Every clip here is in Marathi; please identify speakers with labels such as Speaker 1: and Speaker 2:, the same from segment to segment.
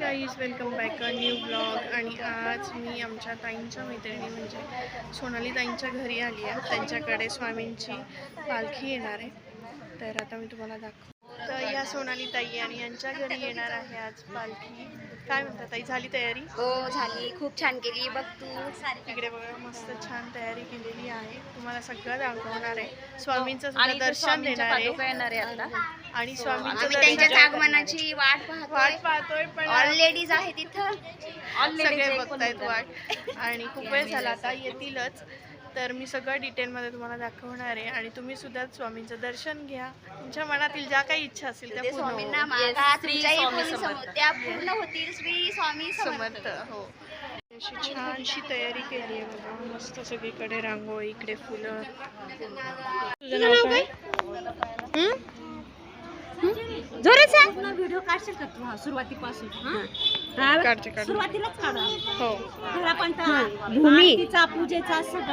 Speaker 1: Guys welcome back a new blog आणि आज मी आमच्या ताईंच्या मैत्रिणी म्हणजे सोनाली ताईंच्या घरी आली आहे. त्यांच्याकडे स्वामींची पालखी येणार आहे. तर आता मी तुम्हाला दाखव तर या सोनाली ताई आणि यांच्या घरी येणार आहे आज पालखी. काय म्हणतात ताई झाली तयारी?
Speaker 2: हो झाली. खूप छान केली. बघ तू.
Speaker 1: इकडे बघा मस्त छान तयारी केलेली आहे. तुम्हाला सगळं दाखवणार आहे. स्वामींचं सुद्धा
Speaker 2: आणि इथं
Speaker 1: दर्शन देणार आहे. आणि स्वामींचं
Speaker 2: त्यांच्याच
Speaker 1: करणार.
Speaker 2: आगमनाची वाट
Speaker 1: वाट
Speaker 2: पाहतोय
Speaker 1: पण
Speaker 2: ऑल लेडीज आहे तिथं
Speaker 1: सगळे बघतायत वाट. आणि खूप वेळ झाला आता येतीलच. तर मी सगळं डिटेलमध्ये तुम्हाला दाखवणार आहे आणि तुम्ही सुद्धा स्वामींचं दर्शन घ्या. तुमच्या मनातील ज्या काही इच्छा असतील त्या पूर्ण
Speaker 2: स्वामींना
Speaker 1: होतील.
Speaker 2: मागा तुमच्याही पूर्ण समोर त्या पूर्ण होतील श्री स्वामी
Speaker 1: समर्थ. हो. अशी छानशी तयारी केली आहे बघा. मस्त सगळीकडे रांगोळी इकडे फुलं. तुझं नाव काय? हं?
Speaker 3: व्हिडिओ काढशील का तू? हा सुरुवातीपासून. हा?
Speaker 1: काढते
Speaker 3: सुरुवातीलाच काढा.
Speaker 1: हो.
Speaker 2: भूमी.
Speaker 3: आरतीचा पूजेचा सगळं.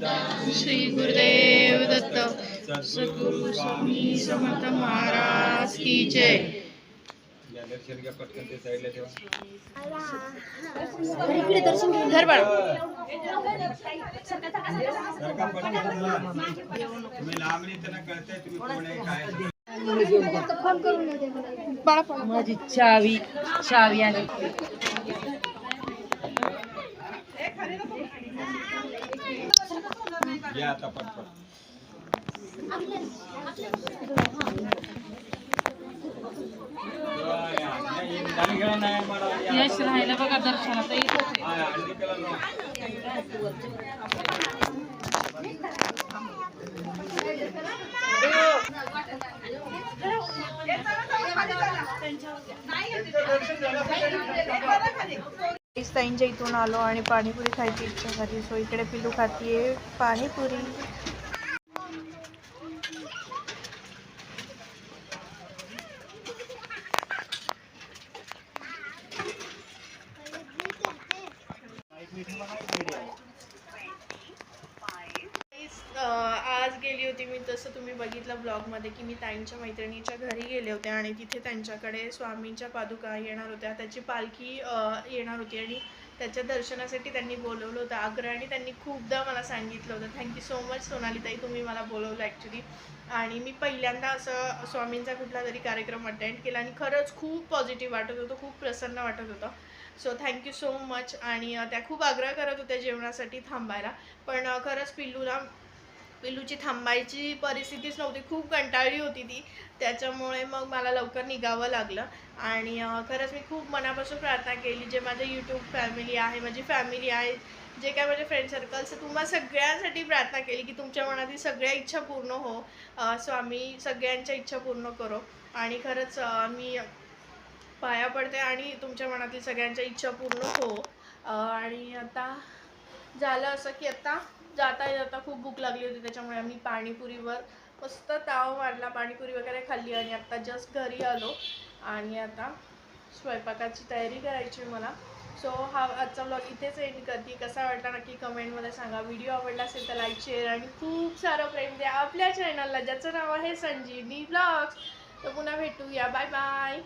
Speaker 1: श्री गुरुदेव दत्त।
Speaker 4: सद्गुरु
Speaker 1: स्वामी समर्थ महाराज की जय। घर बाळ.
Speaker 3: माझी चावी चावी आणि
Speaker 4: या आता पटपट
Speaker 3: यश राहिलं बघा दर्शनात.
Speaker 1: ताईंच्या इथून आलो आणि पाणीपुरी खायची इच्छा झाली. सो इकडे पिलू खातीये. पाणीपुरी अं, आज गेली होती. मी तसं तुम्ही बघितलं ब्लॉगमध्ये की मी ताईंच्या मैत्रिणीच्या घरी गेले होते आणि तिथे त्यांच्याकडे स्वामींच्या पादुका येणार होत्या. त्याची पालखी येणार होती आणि त्याच्या दर्शनासाठी त्यांनी बोलवलं होतं. आग्रह आणि त्यांनी खूपदा मला सांगितलं होतं. थँक्यू सो मच सोनालीताई तुम्ही मला बोलवलं ॲक्च्युली आणि मी पहिल्यांदा असं स्वामींचा कुठला तरी कार्यक्रम अटेंड केला आणि खरंच खूप पॉझिटिव्ह वाटत होतं खूप प्रसन्न वाटत होतं. सो थँक्यू सो मच आणि त्या खूप आग्रह करत होत्या जेवणासाठी थांबायला. पण खरंच पिल्लूला पिलूची थांबायची परिस्थितीच नव्हती. खूप कंटाळली होती ती. त्याच्यामुळे मग मला लवकर निघावं लागलं. आणि खरंच मी खूप मनापासून प्रार्थना केली जे माझे यूट्यूब फॅमिली आहे माझी फॅमिली आहे जे काय माझे फ्रेंड सर्कल्स तुम्हा सगळ्यांसाठी प्रार्थना केली की तुमच्या मनातील सगळ्या इच्छा पूर्ण हो. स्वामी सगळ्यांच्या इच्छा पूर्ण करो. आणि खरंच मी पाया पडते आणि तुमच्या मनातील सगळ्यांच्या इच्छा पूर्ण हो. आणि आता झालं असं की आता जाता जाता खूप भूक लागली होती त्याच्यामुळे आम्ही पाणीपुरीवर मस्त ताव मारला पाणीपुरी वगैरे खाल्ली आणि आता जस्ट घरी आलो आणि आता स्वयंपाकाची तयारी करायची मला. सो हा आजचा ब्लॉग इथेच एंड करते. कसा वाटला नक्की कमेंटमध्ये सांगा. व्हिडिओ आवडला असेल तर लाईक शेअर आणि खूप सारं प्रेम द्या आपल्या चॅनलला ज्याचं नाव आहे संजीवनी ब्लॉग्स तर पुन्हा भेटूया. Bye bye